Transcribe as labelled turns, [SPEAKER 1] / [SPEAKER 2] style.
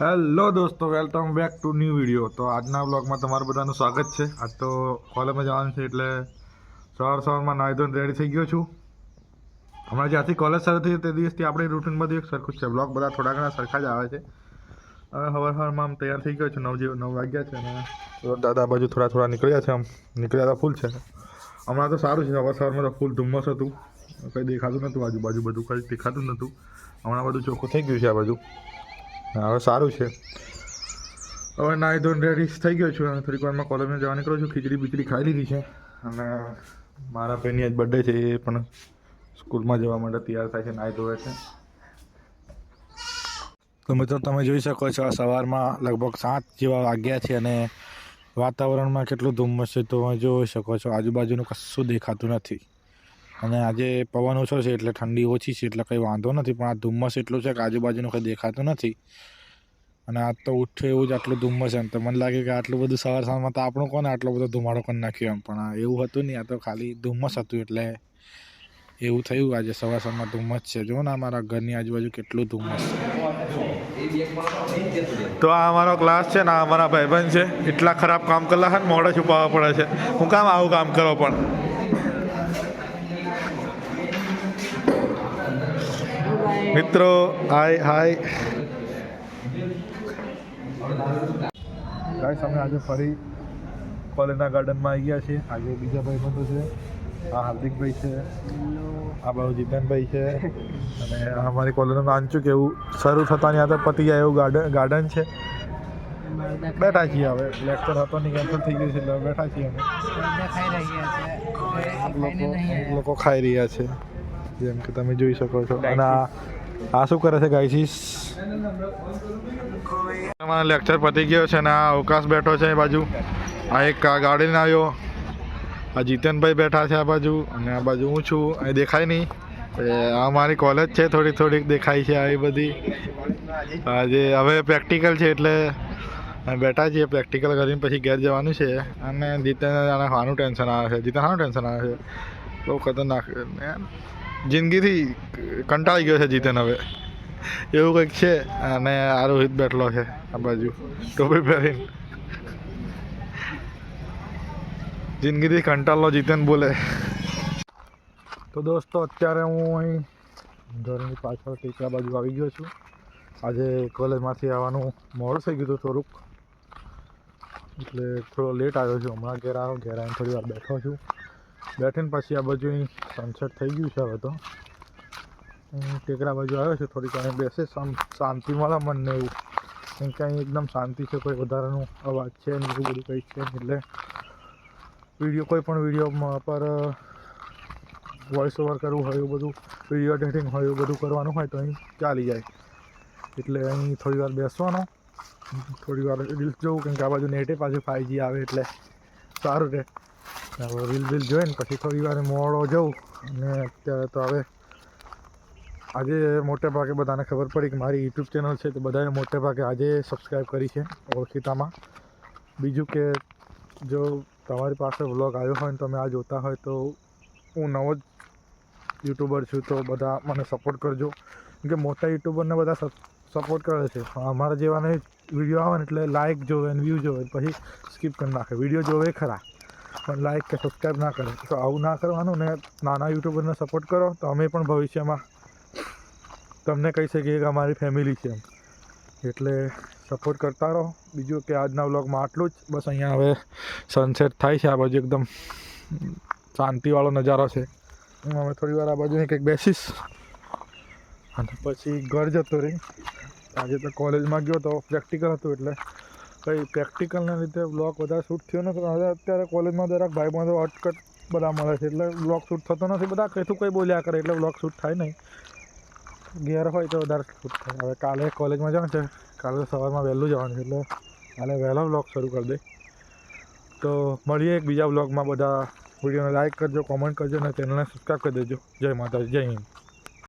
[SPEAKER 1] Hello દોસ્તો welcome back to new video તો આજના બ્લોગમાં તમારું બધાનું સ્વાગત છે. આજ તો કોલેજમાં જવાનું છે એટલે સવાર સવારમાં નાહી ધોઈને રેડી થઈ ગયો છું. હમણાં જ્યાંથી કોલેજ શરૂ થઈ તે દિવસથી આપણી રૂટીન બધું એક સરખું છે. બ્લોગ બધા થોડા ઘણા સરખા જ આવે છે. હવે સવાર સવારમાં આમ તૈયાર થઈ ગયો છું. નવ જેવું નવ વાગ્યા છે અને દાદા બાજુ થોડા થોડા નીકળ્યા છે આમ. નીકળ્યા તો ફૂલ છે. હમણાં તો સારું છે. સવાર સવારમાં તો ફૂલ ધુમ્મસ હતું. કંઈ દેખાતું નહોતું. આજુબાજુ બધું કંઈ દેખાતું નહોતું. હમણાં બધું ચોખ્ખું થઈ ગયું છે આ બાજુ. હવે સારું છે. હવે નાહી ધોઈને રેડી થઈ ગયો છું. અને થોડીક વારમાં કોલેજમાં જવા નીકળું છું. ખીચડી બીચડી ખાઈ લીધી છે. અને મારા ભાઈની આજ બર્થડે છે, એ પણ સ્કૂલમાં જવા માટે તૈયાર થાય છે નાહી ધોવે છે. તો મિત્રો, તમે જોઈ શકો છો સવારમાં લગભગ સાત જેવા વાગ્યા છે અને વાતાવરણમાં કેટલું ધુમ્મસ છે તમે જોઈ શકો છો, આજુબાજુનું કશું દેખાતું નથી. અને આજે પવન ઓછો છે એટલે ઠંડી ઓછી છે એટલે કંઈ વાંધો નથી, પણ આ ધુમ્મસ એટલું છે કે આજુબાજુનું કંઈ દેખાતું નથી. અને આજ તો ઉઠે એવું જ આટલું ધુમ્મસ એમ, તો મને લાગે કે આટલું બધું સવાર સવારમાં તો આપણું કોને આટલો બધો ધુમાડો કરી નાખ્યો એમ, પણ એવું હતું નહીં, આ તો ખાલી ધુમ્મસ હતું એટલે એવું થયું આજે સવાર સવારમાં ધુમ્મસ છે. જો ને અમારા ઘરની આજુબાજુ કેટલું ધુમ્મસ તો આ અમારો ક્લાસ છે ને આ અમારા ભાઈબંધ છે, એટલા ખરાબ કામ કરેલા છે મોઢે છુપાવવા પડે છે. હું કામ આવું કામ કરો પણ. મિત્રો હાય હાય ગાઈસ અમે આજે ફરી કોલેજના ગાર્ડનમાં આવી ગયા છીએ. આજે બીજા ભાઈ બંધો છે. આ હાર્દિકભાઈ છે. આ બાજુ જીતનભાઈ છે. અને અમારી કોલેજનું નાનચું કેવું શરૂ થતાની આ તો પતી જાય એવું ગાર્ડન ગાર્ડન છે. બેઠા છીએ હવે. લેક્ચર હતો નહીં કેન્સલ થઈ ગયું છે એટલે બેઠા છીએ અમે. લોકો લોકો ખાઈ રહ્યા છે. જેમ કે તમે જોઈ શકો છો. અને આ શું કરે છે ગાયસીસ અમારો લેક્ચર પતી ગયો છે અને આ અવકાશ બેઠો છે એ બાજુ. આ એક ગાડીને આવ્યો. આ જીતનભાઈ બેઠા છે આ બાજુ અને આ બાજુ હું છું. અહીં દેખાય નહીં. એ આ મારી કોલેજ છે, થોડીક થોડીક દેખાય છે આવી બધી. આજે હવે પ્રેક્ટિકલ છે એટલે બેઠા છીએ પ્રેક્ટિકલ કરીને પછી ઘેર જવાનું છે. અને જીતન આને ખાવાનું ટેન્શન આવે છે. જીતન ખાવાનું ટેન્શન આવે છે? બહુ ખતરનાક ને જિંદગીથી કંટાળી ગયો છે જીતન હવે. એવું કંઈક છે? અને આ રોહિત બેઠલો છે આ બાજુ. ટોપી પહેરીને. જિંદગીથી કંટાળલો જીતન બોલે. તો દોસ્તો, અત્યારે હું અહીં ઘરની પાછળ ટીકરા બાજુ આવી ગયો છું. આજે કોલેજમાંથી આવવાનું મોડું થઈ ગયું હતું થોડુંક. એટલે થોડો લેટ આવ્યો છું. હમણાં ઘેર આવ્યો, ઘેર આવીને થોડી વાર બેઠો છું. બેઠીને પછી આ બાજુ અહીં સનસેટ થઈ ગયું છે હવે તો. ટેકરા બાજુ આવ્યો છે, થોડીક અહીં બેસે શાંતિ મળે મનને એવું. કેમ કે અહીં એકદમ શાંતિ છે, કોઈ વધારાનું અવાજ છે ને એવું બધું કંઈ છે એટલે વીડિયો, કોઈ પણ વિડીયોમાં પર વોઇસ ઓવર કરવું હોય એવું બધું વીડિયો એડિટિંગ હોય એવું બધું કરવાનું હોય તો અહીં ચાલી જાય. એટલે અહીં થોડી વાર બેસવાનો, થોડી વાર રીલ્સ જોવું, કેમ કે આ બાજુ નેટે પાછું ફાઈવ આવે એટલે સારું રહે. હવે રીલ બીલ જોઈને પછી થોડી વાર મોડો જઉં. અને અત્યારે તો હવે આજે મોટે ભાગે બધાને ખબર પડી કે મારી યુટ્યુબ ચેનલ છે તો બધાએ મોટે ભાગે આજે સબસ્ક્રાઈબ કરી છે ઓળખીતામાં. બીજું કે જો તમારી પાસે વ્લોગ આવ્યો હોય ને તમે આ જોતા હોય તો હું નવો જ યુટ્યુબર છું તો બધા મને સપોર્ટ કરજો. કે મોટા યુટ્યુબરને બધા સપોર્ટ કરે છે. અમારા જેવાને વીડિયો આવે ને એટલે લાઇક જોવે ને વ્યૂ જોવે પછી સ્કીપ કરી નાખે. વીડિયો જોવે ખરા. પણ લાઇક કે સબસ્ક્રાઈબ ના કરે. તો આવું ના કરવાનું ને નાના યુટ્યુબરને સપોર્ટ કરો, તો અમે પણ ભવિષ્યમાં તમને કહી શકીએ કે અમારી ફેમિલી છે એમ. એટલે સપોર્ટ કરતા રહો. બીજું કે આજના વ્લોગમાં આટલું જ. બસ અહીંયા હવે સનસેટ થાય છે આ બાજુ એકદમ. શાંતિવાળો નજારો છે. હું હવે થોડી વાર આ બાજુ કંઈક બેસીશ. અને પછી ઘર જતો રહી. આજે તો કોલેજમાં ગયો તો પ્રેક્ટિકલ હતું એટલે કંઈ પ્રેક્ટિકલના લીધે બ્લોક વધારે શૂટ થયો નથી હવે અત્યારે કોલેજમાં દરેક ભાઈ બંધો અટકટ બધા મળે છે. એટલે બ્લોક શૂટ થતો નથી, બધા કહેતું કંઈ બોલ્યા કરે, એટલે બ્લોક શૂટ થાય નહીં. ઘેર હોય તો વધારે શૂટ થાય. હવે કાલે કોલેજમાં જવાનું છે. કાલે સવારમાં વહેલું જવાનું છે, એટલે કાલે વહેલો બ્લોગ શરૂ કરી દે. તો મળીએ એક બીજા બ્લોગમાં બધા વિડીયોને લાઇક કરજો કોમેન્ટ કરજો અને ચેનલને સબસ્ક્રાઈબ કરી દેજો. જય માતાજી, જય હિન્દ.